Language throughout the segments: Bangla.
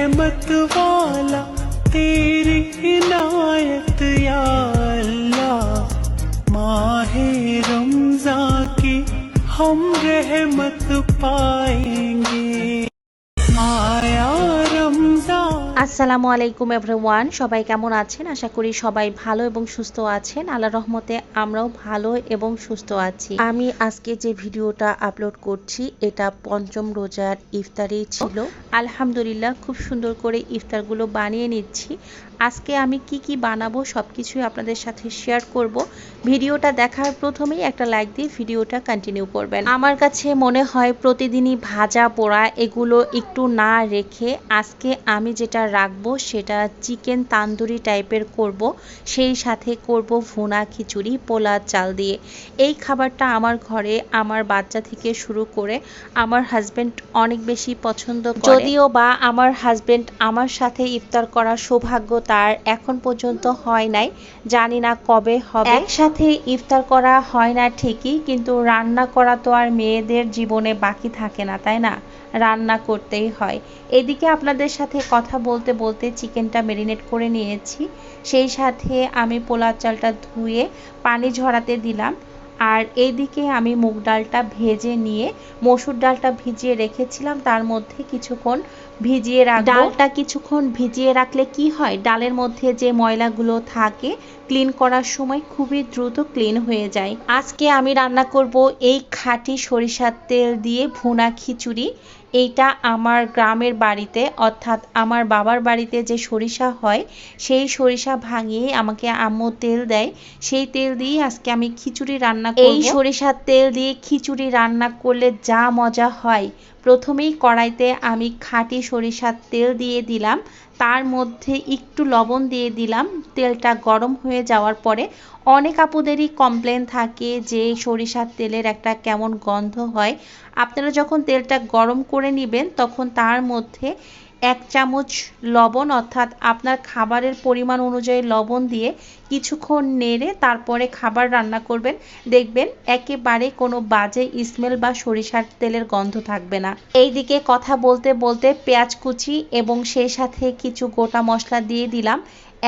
रहमत वाला तेरी इनायत या अल्लाह। माहे रमजा की हम रहमत पाएँगे। আসসালামু আলাইকুম, এভরিওয়ান। সবাই কেমন আছেন? আশা করি সবাই ভালো এবং সুস্থ আছেন। আল্লাহ রহমতে আমরাও ভালো এবং সুস্থ আছি। আমি আজকে যে ভিডিওটা আপলোড করছি, এটা পঞ্চম রোজার ইফতারি ছিল। আলহামদুলিল্লাহ, খুব সুন্দর করে ইফতারগুলো বানিয়ে নিচ্ছি। আজকে আমি কি কি বানাবো সব কিছুই আপনাদের সাথে শেয়ার করব। ভিডিওটা দেখার প্রথমেই একটা লাইক দিয়ে ভিডিওটা কন্টিনিউ করবেন। আমার কাছে মনে হয় প্রতিদিনই ভাজা পোড়া এগুলো একটু না রেখে আজকে আমি যেটা রাখব সেটা চিকেন তান্দুরি টাইপের করব, সেই সাথে করব ভুনা খিচুড়ি পোলা চাল দিয়ে। এই খাবারটা আমার ঘরে আমার বাচ্চা থেকে শুরু করে আমার হাজবেন্ড অনেক বেশি পছন্দ যদিও বা আমার হাজবেন্ড আমার সাথে ইফতার করার সৌভাগ্য তার এখন পর্যন্ত হয় নাই, জানি না কবে হবে। একসাথে ইফতার করা হয় না ঠিকই, কিন্তু রান্না করা তো আর মেয়েদের জীবনে বাকি থাকে না, তাই না? রান্না করতেই হয়। এদিকে আপনাদের সাথে কথা বলতে বলতে চিকেনটা মেরিনেট করে নিয়েছি। সেই সাথে আমি পোলার চালটা ধুয়ে পানি ঝরাতে দিলাম। আর এইদিকে আমি মুগ ডালটা ভেজে নিয়ে মসুর ডালটা ভিজিয়ে রেখেছিলাম, তার মধ্যে কিছুক্ষণ ভিজিয়ে রাখ ডালটা কিছুক্ষণ ভিজিয়ে রাখলে কি হয়? ডালের মধ্যে যে ময়লাগুলো থাকে, ক্লিন করার সময় খুবই দ্রুত ক্লিন হয়ে যায়। আজকে আমি রান্না করব এই খাঁটি সরিষার তেল দিয়ে ভুনা খিচুড়ি। এইটা আমার গ্রামের বাড়িতে অর্থাৎ আমার বাবার বাড়িতে যে সরিষা হয় সেই সরিষা ভাঙিয়ে আমাকে আম্মু তেল দেয়। সেই তেল দিয়ে আজকে আমি খিচুড়ি রান্না করব। এই সরিষার তেল দিয়ে খিচুড়ি রান্না করলে যা মজা হয় প্রথমেই কড়াইতে আমি খাঁটি সরিষার তেল দিয়ে দিলাম। তার মধ্যে একটু লবণ দিয়ে দিলাম। তেলটা গরম হয়ে যাওয়ার পরে অনেক আপুদেরই কমপ্লেন থাকে যে সরিষার তেলের একটা কেমন গন্ধ হয়। আপনারা যখন তেলটা গরম করে নেবেন, তখন তার মধ্যে এক চামচ লবণ, অর্থাৎ আপনার খাবারের পরিমাণ অনুযায়ী লবণ দিয়ে কিছুক্ষণ নেড়ে তারপরে খাবার রান্না করবেন। দেখবেন একেবারে কোনো বাজে স্মেল বা সরিষার তেলের গন্ধ থাকবে না। এইদিকে কথা বলতে বলতে পেঁয়াজ কুচি এবং সেই সাথে কিছু গোটা মশলা দিয়ে দিলাম।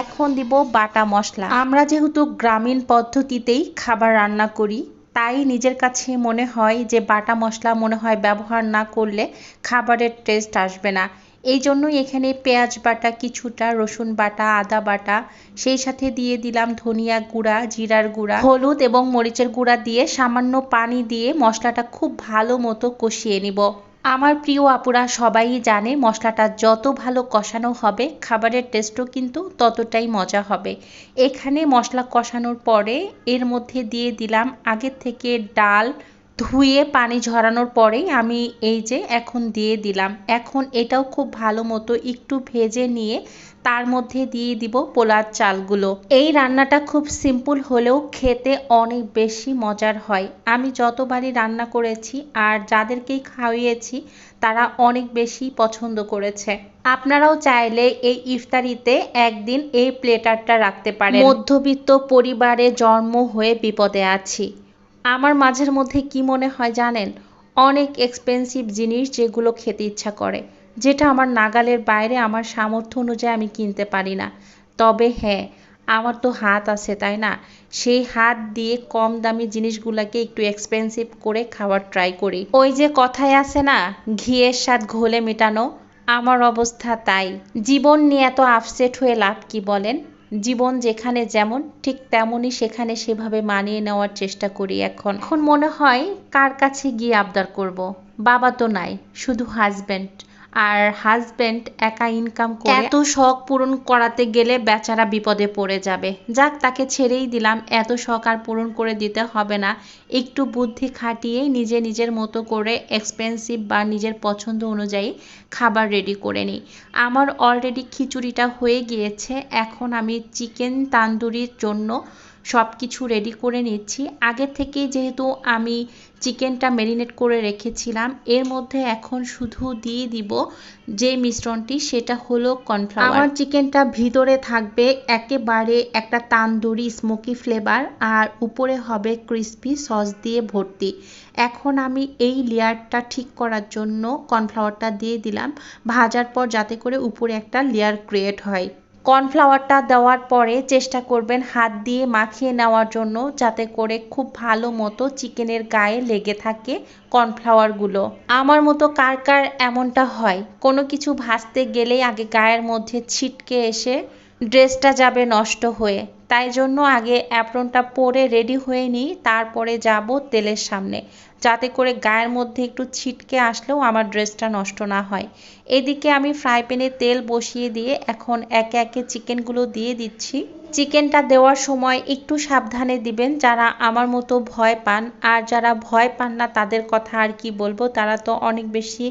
এখন দিব বাটা মশলা। আমরা যেহেতু গ্রামীণ পদ্ধতিতেই খাবার রান্না করি, তাই নিজের কাছে মনে হয় যে বাটা মশলা মনে হয় ব্যবহার না করলে খাবারের টেস্ট আসবে না। এই জন্যই এখানে পেঁয়াজ বাটা, কিছুটা রসুন বাটা, আদা বাটা, সেই সাথে দিয়ে দিলাম ধনিয়া গুঁড়া, জিরার গুঁড়া, হলুদ এবং মরিচের গুঁড়া দিয়ে সামান্য পানি দিয়ে মশলাটা খুব ভালো মতো কষিয়ে নিব। আমার প্রিয় আপুরা, সবাই জানে মশলাটা যত ভালো কষানো হবে, খাবারের টেস্টও কিন্তু ততটাই মজা হবে। এখানে মশলা কষানোর পরে এর মধ্যে দিয়ে দিলাম আগের থেকে ডাল ধুয়ে পানি ঝরানোর পরেই আমি এই যে এখন দিয়ে দিলাম। এখন এটাও খুব ভালো মতো একটু ভেজে নিয়ে তার মধ্যে দিয়ে দিব পোলার চালগুলো। এই রান্নাটা খুব সিম্পল হলেও খেতে অনেক বেশি মজার হয়। আমি যতবারই রান্না করেছি আর যাদেরকেই খাওয়িয়েছি তারা অনেক বেশি পছন্দ করেছে। আপনারাও চাইলে এই ইফতারিতে একদিন এই প্লেটারটা রাখতে পারেন। মধ্যবিত্ত পরিবারে জন্ম হয়ে বিপদে আছি। আমার মাঝের মধ্যে কি মনে হয় জানেন? অনেক এক্সপেন্সিভ জিনিস যেগুলো খেতে ইচ্ছা করে, যেটা আমার নাগালের বাইরে আমার সামর্থ্য অনুযায়ী আমি কিনতে পারি না। তবে হ্যাঁ আমার তো হাত আছে, তাই না? সেই হাত দিয়ে কম দামি জিনিসগুলোকে একটু এক্সপেন্সিভ করে খাওয়ার ট্রাই করি। ওই যে কথায় আছে না, ঘিয়ের স্বাদ ঘোলে মেটানো? আমার অবস্থা তাই। জীবন নিয়ে এত আপসেট হয়ে লাভ কি বলেন? জীবন যেখানে যেমন, ঠিক তেমনই সেখানে সেভাবে মানিয়ে নেওয়ার চেষ্টা করি এখন এখন মনে হয়, কার কাছে গিয়ে আবদার করব। বাবা তো নাই, শুধু হাজবেন্ড আর হাজবেন্ড একা ইনকাম করে এত শখ পূরণ করাতে গেলে বেচারা বিপদে পড়ে যাবে। যাক, তাকে ছেড়েই দিলাম। এত শখ আর পূরণ করে দিতে হবে না। একটু বুদ্ধি খাটিয়ে নিজে নিজের মতো করে এক্সপেন্সিভ বা নিজের পছন্দ অনুযায়ী খাবার রেডি করে নিই। আমার অলরেডি খিচুড়িটা হয়ে গিয়েছে। এখন আমি চিকেন তান্দুরির জন্য সব কিছু রেডি করে নিচ্ছি। আগের থেকে যেহেতু আমি চিকেনটা ম্যারিনেট করে রেখেছিলাম, এর মধ্যে এখন শুধু দিয়ে দিব যে মিশ্রণটি, সেটা হলো কর্নফ্লাওয়ার আমার চিকেনটা ভিতরে থাকবে একেবারে একটা তান্দুরি স্মোকি ফ্লেভার আর উপরে হবে ক্রিস্পি সস দিয়ে ভর্তি। এখন আমি এই লেয়ারটা ঠিক করার জন্য কর্নফ্লাওয়ারটা দিয়ে দিলাম। ভাজার পর যাতে করে উপরে একটা লেয়ার ক্রিয়েট হয়। কর্নফ্লাওয়ারটা দেওয়ার পরে চেষ্টা করবেন হাত দিয়ে মাখিয়ে নেওয়ার জন্য যাতে করে খুব ভালো মতো চিকেনের গায়ে লেগে থাকে কর্নফ্লাওয়ারগুলো। আমার মতো কার কার এমনটা হয়? কোনো কিছু ভাজতে গেলেই আগে গায়ের মধ্যে ছিটকে এসে ড্রেসটা যাবে নষ্ট হয়ে। তাই জন্য আগে অ্যাপ্রনটা পরে রেডি হয়ে নিই, তারপরে যাব তেলের সামনে। যাতে করে গায়ের মধ্যে একটু ছিটকে আসলেও আমার ড্রেসটা নষ্ট না হয়। এদিকে আমি ফ্রাই প্যানে তেল বসিয়ে দিয়ে এখন একে একে চিকেনগুলো দিয়ে দিচ্ছি। চিকেনটা দেওয়ার সময় একটু সাবধানে দিবেন, যারা আমার মতো ভয় পান। আর যারা ভয় পান না, তাদের কথা আর কি বলব, তারা তো অনেক বেশি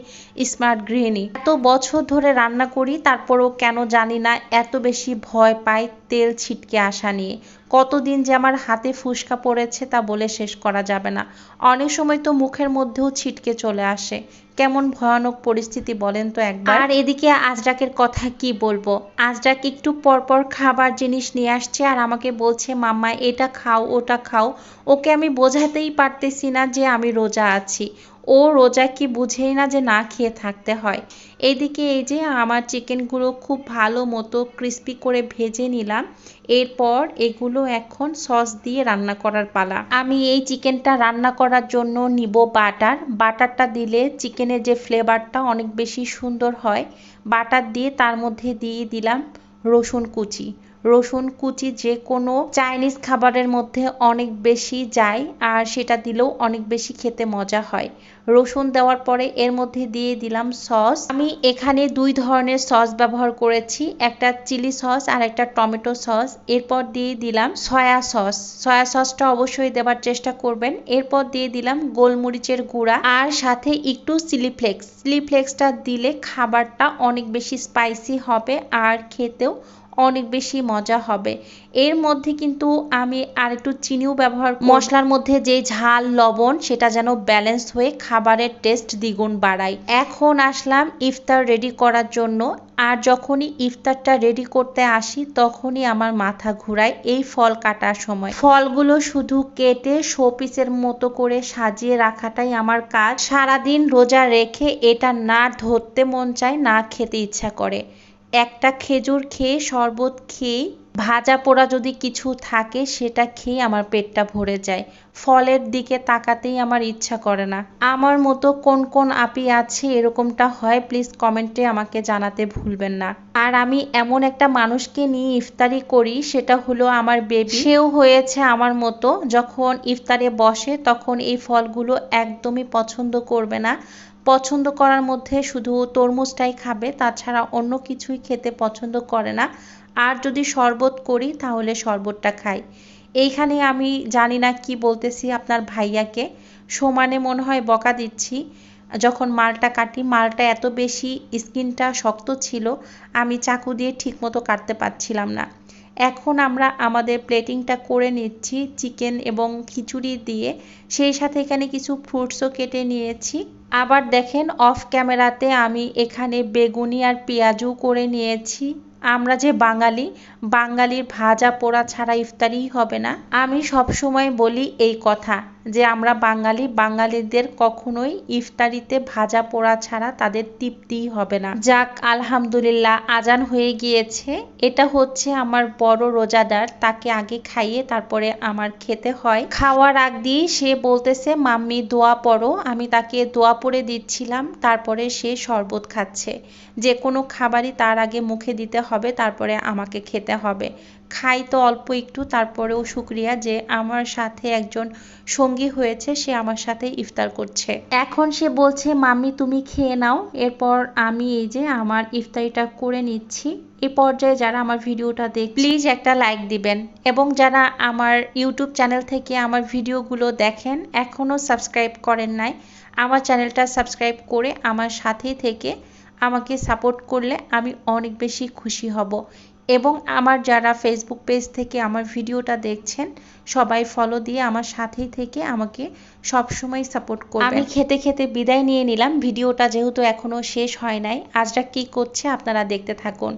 স্মার্ট গৃহিণী। এত বছর ধরে রান্না করি, তারপরেও কেন জানি না এত বেশি ভয় পাই। তেল ছিটকে আসা নিয়ে। কতদিন যে আমার হাতে ফুসকা পড়েছে তা বলে শেষ করা যাবে না। অনেক সময় তো মুখের মধ্যেও ছিটকে চলে আসে। কেমন ভয়ানক পরিস্থিতি বলেন তো একবার। আর এদিকে আজরাকের কথা কি বলব? আজরাক একটু পরপর খাবার জিনিস নিয়ে আসছে আর আমাকে বলছে, মাম্মা, এটা খাও, ওটা খাও। ওকে আমি বোঝাতেই পারতেছি না যে আমি রোজা আছি। ও রোজা কি বুঝেই না যে না খেয়ে থাকতে হয়। এদিকে এই যে আমার চিকেনগুলো খুব ভালো মতো ক্রিস্পি করে ভেজে নিলাম। এরপর এগুলো এখন সস দিয়ে রান্না করার পালা। আমি এই চিকেনটা রান্না করার জন্য নিব বাটার। বাটারটা দিলে চিকেনের যে ফ্লেভারটা অনেক বেশি সুন্দর হয়। বাটার দিয়ে তার মধ্যে দিয়ে দিলাম রসুন কুচি। রসুন, কুচি, যে কোনো চাইনিজ খাবারের মধ্যে অনেক বেশি যায় আর সেটা দিলেও অনেক বেশি খেতে মজা হয়। রসুন দেওয়ার পরে এর মধ্যে দিয়ে দিলাম সস। আমি এখানে দুই ধরনের সস ব্যবহার করেছি, একটা চিলি সস আর একটা টমেটো সস। এরপর দিয়ে দিলাম সয়া সস। সয়া সসটা অবশ্যই দেওয়ার চেষ্টা করবেন। এরপর দিয়ে দিলাম গোলমরিচের গুঁড়া আর সাথে একটু চিলি ফ্লেক্স। চিলি ফ্লেক্সটা দিলে খাবারটা অনেক বেশি স্পাইসি হবে আর খেতেও অনেক বেশি মজা হবে। এর মধ্যে কিন্তু আমি আর একটু চিনিও ব্যবহার মশলার মধ্যে যে ঝাল, লবণ, সেটা যেন ব্যালেন্স হয়ে খাবারের টেস্ট দ্বিগুণ বাড়ায়। এখন আসলাম ইফতার রেডি করার জন্য। আর যখনই ইফতারটা রেডি করতে আসি, তখনই আমার মাথা ঘুরায় এই ফল কাটার সময়। ফলগুলো শুধু কেটে শোপিসের মতো করে সাজিয়ে রাখাটাই আমার কাজ। সারাদিন রোজা রেখে এটা না ধরতে মন চায়, না খেতে ইচ্ছা করে। একটা খেজুর খেয়ে শরবত খেয়ে ভাজা পোড়া যদি কিছু থাকে, সেটা খেয়ে আমার পেটটা ভরে যায়। ফলের দিকে তাকাতেই আমার ইচ্ছা করে না। আমার মতো কোন কোন আপি আছে এরকমটা হয়, প্লিজ কমেন্টে আমাকে জানাতে ভুলবেন না। আর আমি এমন একটা মানুষকে নিয়ে ইফতারি করি, সেটা হলো আমার বেবি সেও হয়েছে আমার মতো। যখন ইফতারে বসে, তখন এই ফলগুলো একদমই পছন্দ করবে না। পছন্দ করার মধ্যে শুধু তরমুজটাই খাবে, তাছাড়া অন্য কিছুই খেতে পছন্দ করে না। আর যদি শরবত করি, তাহলে শরবতটা খাই। এইখানে আমি জানি না কি বলতেছি আপনার ভাইয়াকে। সমানে মনে হয় বকা দিচ্ছি। যখন মালটা কাটি, মালটা এত বেশি, স্কিনটা শক্ত ছিল, আমি চাকু দিয়ে ঠিকমতো কাটতে পারছিলাম না। এখন আমরা আমাদের প্লেটিংটা করে নিচ্ছি চিকেন এবং খিচুড়ি দিয়ে। সেই সাথে এখানে কিছু ফ্রুটসও কেটে নিয়েছি। আবার দেখেন অফ ক্যামেরাতে আমি এখানে বেগুনি আর পেঁয়াজও করে নিয়েছি। আমরা যে বাঙালি, বাঙালির ভাজা পোড়া ছাড়া ইফতারিই হবে না। আমি সব সময় বলি এই কথা যে আমরা বাঙালি, বাঙালিদের কখনোই ইফতারিতে ভাজা পোড়া ছাড়া তাদের তৃপ্তিই হবে না। যাক, আলহামদুলিল্লাহ, আজান হয়ে গিয়েছে। এটা হচ্ছে আমার বড় রোজাদার, তাকে আগে খাইয়ে তারপরে আমার খেতে হয়। খাওয়ার আগ দিয়ে সে বলতেছে, মাম্মি, দোয়া পড়ো। আমি তাকে দোয়া পড়ে দিচ্ছিলাম, তারপরে সে শরবত খাচ্ছে। যে কোনো খাবারই তার আগে মুখে দিতে হবে, তারপরে আমাকে খেতে হবে। খাই তো অল্প একটু, তারপরেও শুক্রিয়া যে আমার সাথে একজন সঙ্গী হয়েছে, সে আমার সাথে ইফতার করছে। এখন সে বলছে, মাম্মি, তুমি খেয়ে নাও। এরপর আমি এই যে আমার ইফতারিটা করে নিচ্ছি। এই পর্যায়ে যারা আমার ভিডিওটা দেখ প্লিজ একটা লাইক দিবেন। এবং যারা আমার ইউটিউব চ্যানেল থেকে আমার ভিডিওগুলো দেখেন, এখনও সাবস্ক্রাইব করেন নাই, আমার চ্যানেলটা সাবস্ক্রাইব করে আমার সাথেই থেকে আমাকে সাপোর্ট করলে আমি অনেক বেশি খুশি হব। এবং আমার যারা ফেসবুক পেজ থেকে আমার ভিডিওটা দেখছেন, সবাই ফলো দিয়ে আমার সাথেই থেকে আমাকে সবসময় সাপোর্ট করবেন। আমি খেতে খেতে বিদায় নিয়ে নিলাম। ভিডিওটা যেহেতু এখনও শেষ হয় নাই, আজরা কি করছে আপনারা দেখতে থাকুন।